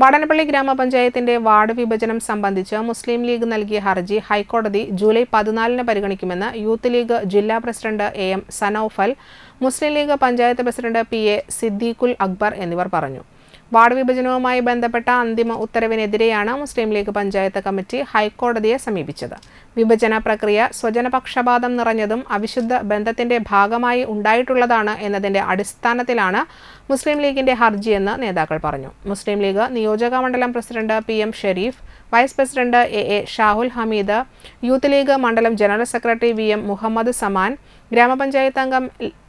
വാടനപ്പള്ളി ഗ്രാമപഞ്ചായത്തിന്റെ വാർഡ് വിഭജനം സംബന്ധിച്ച് മുസ്ലിം ലീഗ് നൽകിയ ഹർജി ഹൈക്കോടതി ജൂലൈ പതിനാലിന് പരിഗണിക്കുമെന്ന് യൂത്ത് ലീഗ് ജില്ലാ president A M Sanoufal Muslim League panchayat president P A Siddiqul Akbar എന്നിവർ പറഞ്ഞു. വാർഡ് വിഭജനവുമായി ബന്ധപ്പെട്ട അന്തിമ ഉത്തരവിനെതിരെയാണ് മുസ്ലിം ലീഗ് പഞ്ചായത്ത് കമ്മിറ്റി ഹൈക്കോടതിയെ സമീപിച്ചത്. വിഭജന പ്രക്രിയ സ്വജനപക്ഷപാതം നിറഞ്ഞതും അവിശുദ്ധ ബന്ധത്തിന്റെ ഭാഗമായി ഉണ്ടായിട്ടുള്ളതാണ് എന്നതിന്റെ അടിസ്ഥാനത്തിലാണ് മുസ്ലിം ലീഗിന്റെ ഹർജിയെന്ന് നേതാക്കൾ പറഞ്ഞു. മുസ്ലിം ലീഗ് നിയോജക മണ്ഡലം president P M Sherif vice president A A Shahul Hameed Youth League മണ്ഡലം general secretary V M Muhammad Saman ഗ്രാമപഞ്ചായത്ത് അംഗം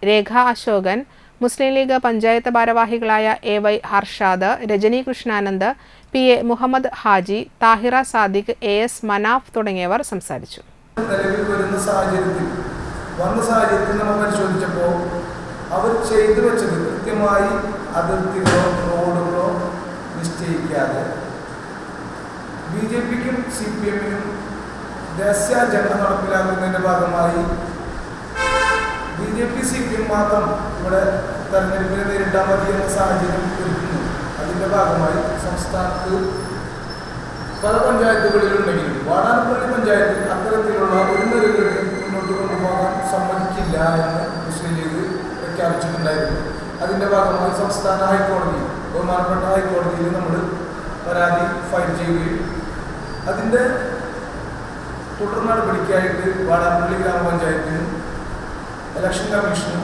രേഖ അശോകൻ മുസ്ലിം ലീഗ് പഞ്ചായത്ത് ഭാരവാഹികളായ A Y Harshad Rajani Krishnanand P A Muhammad Haji Thahira Sadiq A S Manaf തുടങ്ങിയവർ സംസാരിച്ചു. വന്ന സാഹചര്യത്തിൽ നമ്മൾ പരിശോധിച്ചപ്പോൾ അവർ ചെയ്തു വെച്ചത് കൃത്യമായി അതിർത്തികളോ റോഡുകളോ നിശ്ചയിക്കാതെ ബി ജെ പിക്കും സി പി എമ്മിനും ദേശീയ അജണ്ട നടപ്പിലാക്കുന്നതിന്റെ ഭാഗമായി മാത്രം ഇവിടെ തെരഞ്ഞെടുപ്പിനെ നേരിട്ടാൽ മതി എന്ന സാഹചര്യം ഒരുക്കുന്നു. അതിന്റെ ഭാഗമായി സംസ്ഥാനത്ത് പല പഞ്ചായത്തുകളിലുണ്ടെങ്കിലും വാടാനപ്പള്ളി പഞ്ചായത്തിൽ അത്തരത്തിലുള്ള ഒരു നിലകളിൽ മുന്നോട്ട് കൊണ്ടുപോകാൻ സമ്മതിക്കില്ല എന്ന് മുസ്ലിം ലീഗ് പ്രഖ്യാപിച്ചിട്ടുണ്ടായിരുന്നു. അതിന്റെ ഭാഗമായി സംസ്ഥാന ഹൈക്കോടതി ബഹുമാനപ്പെട്ട ഹൈക്കോടതിയിൽ നമ്മൾ പരാതി ഫയൽ ചെയ്യുകയും അതിന്റെ തുടർ നടപടിക്കായിട്ട് വാടാനപ്പള്ളി ഗ്രാമപഞ്ചായത്തിനും ഇലക്ഷൻ കമ്മീഷനും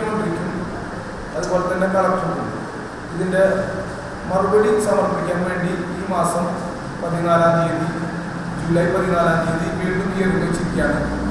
മുഖ്യമന്ത്രിക്കും അതുപോലെ തന്നെ കളക്ടർക്കും ഇതിന്റെ മറുപടി സമർപ്പിക്കാൻ വേണ്ടി ഈ മാസം പതിനാലാം തീയതി ജൂലൈ പതിനാലാം തീയതി വീണ്ടും കയറി വെച്ചിരിക്കുകയാണ്